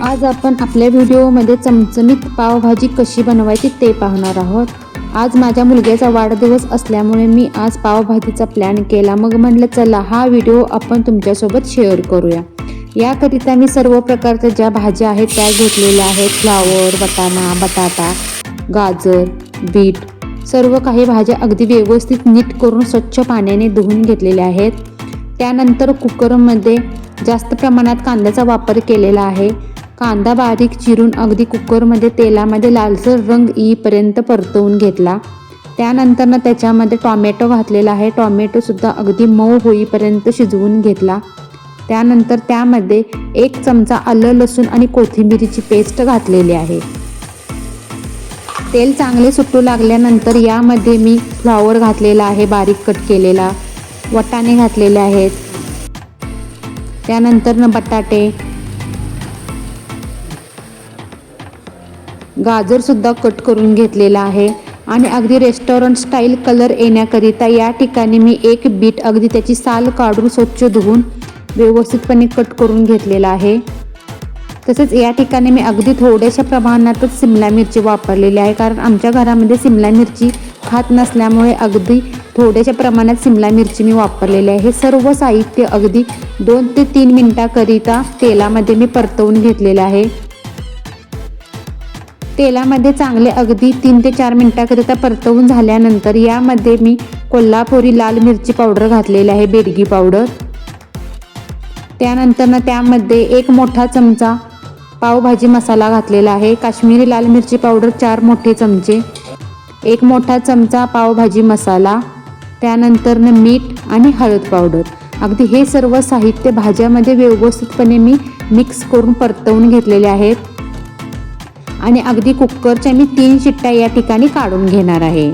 आज आपण आपल्या व्हिडिओमध्ये चमचमीत पावभाजी कशी बनवायची ते पाहणार आहोत. आज माझ्या मुलग्याचा वाढदिवस असल्यामुळे मी आज पावभाजीचा प्लॅन केला. मग म्हटलं चला हा व्हिडिओ आपण तुमच्यासोबत शेअर करूया. याकरिता मी सर्व प्रकारच्या ज्या भाज्या आहेत त्या घेतलेल्या आहेत. फ्लावर वटाणा बटाटा गाजर बीट सर्व काही भाज्या अगदी व्यवस्थित नीट करून स्वच्छ पाण्याने धुवून घेतलेल्या आहेत. त्यानंतर कुकरमध्ये जास्त प्रमाणात कांद्याचा वापर केलेला आहे. कांदा बारीक चिरून अगदी कुकरमध्ये तेलामध्ये लालसर रंग येईपर्यंत परतवून घेतला. त्यानंतरनं त्याच्यामध्ये टॉमॅटो घातलेला आहे. टॉमॅटोसुद्धा अगदी मऊ होईपर्यंत शिजवून घेतला. त्यानंतर त्यामध्ये एक चमचा आलं लसूण आणि कोथिंबिरीची पेस्ट घातलेली आहे. तेल चांगले सुटू लागल्यानंतर यामध्ये मी फ्लॉवर घातलेला आहे बारीक कट केलेला. वटाणे घातलेले आहेत. त्यानंतरनं बटाटे गाजरसुद्धा कट करून घेतलेला आहे. आणि अगदी रेस्टॉरंट स्टाईल कलर येण्याकरिता या ठिकाणी मी एक बीट अगदी त्याची साल काढून स्वच्छ धुवून व्यवस्थितपणे कट करून घेतलेला आहे. तसेच या ठिकाणी मी अगदी थोड्याशा प्रमाणातच सिमला मिरची वापरलेली आहे. कारण आमच्या घरामध्ये सिमला मिरची खात नसल्यामुळे अगदी थोड्याशा प्रमाणात सिमला मिरची मी वापरलेली आहे. हे सर्व साहित्य अगदी दोन ते तीन मिनटाकरिता तेलामध्ये मी परतवून घेतलेलं आहे. तेलामध्ये चांगले अगदी तीन ते चार मिनटाकरिता परतवून झाल्यानंतर यामध्ये मी कोल्हापुरी लाल मिरची पावडर घातलेली आहे बेडगी पावडर. त्यानंतरनं त्यामध्ये एक मोठा चमचा पावभाजी मसाला घातलेला आहे काश्मीरी लाल मिरची पावडर चार मोठे चमचे एक मोठा चमचा पावभाजी मसाला त्यानंतरनं मीठ आणि हळद पावडर. अगदी हे सर्व साहित्य भाज्यामध्ये व्यवस्थितपणे मी मिक्स करून परतवून घेतलेले आहेत. आणि अगदी कुकरच्या मी तीन शिट्ट्या या ठिकाणी काढून घेणार आहे.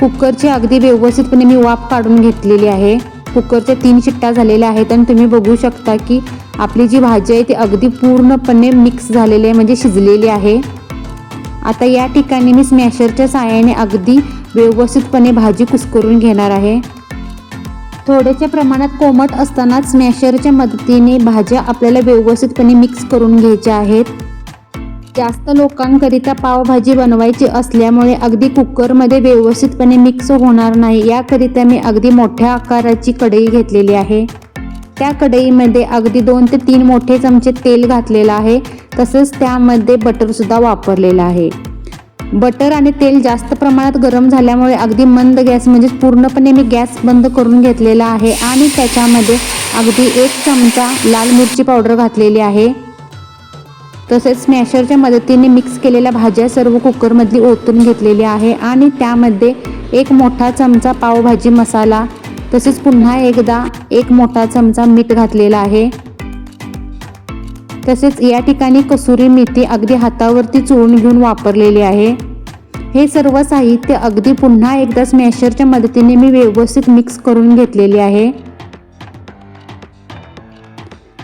कुकरची अगदी व्यवस्थितपणे मी वाफ काढून घेतलेली आहे. कुकरच्या तीन शिट्ट्या झालेल्या आहेत आणि तुम्ही बघू शकता की आपली जी भाजी आहे ती अगदी पूर्णपणे मिक्स झालेली आहे म्हणजे शिजलेली आहे. आता या ठिकाणी मी स्मॅशरच्या साहाय्याने अगदी व्यवस्थितपणे भाजी कुस्करून घेणार आहे. थोड्याच्या प्रमाणात कोमट असतानाच स्मॅशरच्या मदतीने भाज्या आपल्याला व्यवस्थितपणे मिक्स करून घ्यायच्या आहेत. जास्त लोकांकरिता पावभाजी बनवायची असल्यामुळे अगदी कुकरमध्ये व्यवस्थितपणे मिक्स होणार नाही याकरिता मी अगदी मोठ्या आकाराची कढई घेतलेली आहे. त्या कढईमध्ये अगदी दोन ते तीन मोठे चमचे तेल घातलेलं आहे तसंच त्यामध्ये बटरसुद्धा वापरलेलं आहे. बटर आणि तेल जास्त प्रमाणात गरम झाल्यामुळे अगदी मंद गॅस म्हणजे पूर्णपणे मी गॅस बंद करून घेतलेला आहे आणि त्याच्यामध्ये अगदी एक चमचा लाल मिरची पावडर घातलेली आहे. तसेच स्मॅशरच्या मदतीने मिक्स केलेल्या भाज्या सर्व कुकरमधली ओतून घेतलेली आहे आणि त्यामध्ये एक मोठा चमचा पावभाजी मसाला तसेच पुन्हा एकदा एक मोठा चमचा मीठ घातलेला आहे. तसेच या ठिकाणी कसुरी मेथी अगदी हातावरती चोळून घेऊन वापरलेली आहे. हे सर्व साहित्य अगदी पुन्हा एकदा स्मॅशरच्या मदतीने मी व्यवस्थित मिक्स करून घेतलेली आहे.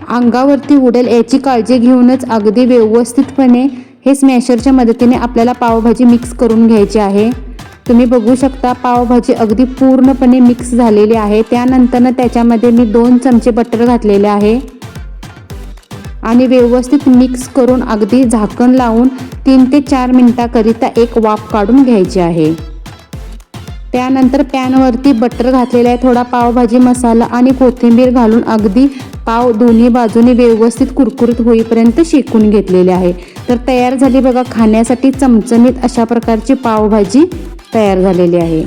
अंगावरती उडेल याची काळजी घेऊनच अगदी व्यवस्थितपणे हे स्मॅशरच्या मदतीने आपल्याला पावभाजी मिक्स करून घ्यायची आहे. तुम्ही बघू शकता पावभाजी अगदी पूर्णपणे मिक्स झालेली आहे. त्यानंतरनं त्याच्यामध्ये मी दोन चमचे बटर घातलेले आहे. आणि व्यवस्थित मिक्स करून अगदी झाकण लावून तीन ते चार मिनटाकरिता एक वाफ काढून घ्यायची आहे. त्यानंतर पॅनवरती बटर घातलेला आहे थोडा पावभाजी मसाला आणि कोथिंबीर घालून अगदी पाव दोन्ही बाजूने व्यवस्थित कुरकुरीत होईपर्यंत शेकून घेतलेले आहे. तर तयार झाली बघा खाण्यासाठी चमचमीत अशा प्रकारची पावभाजी तयार झालेली आहे.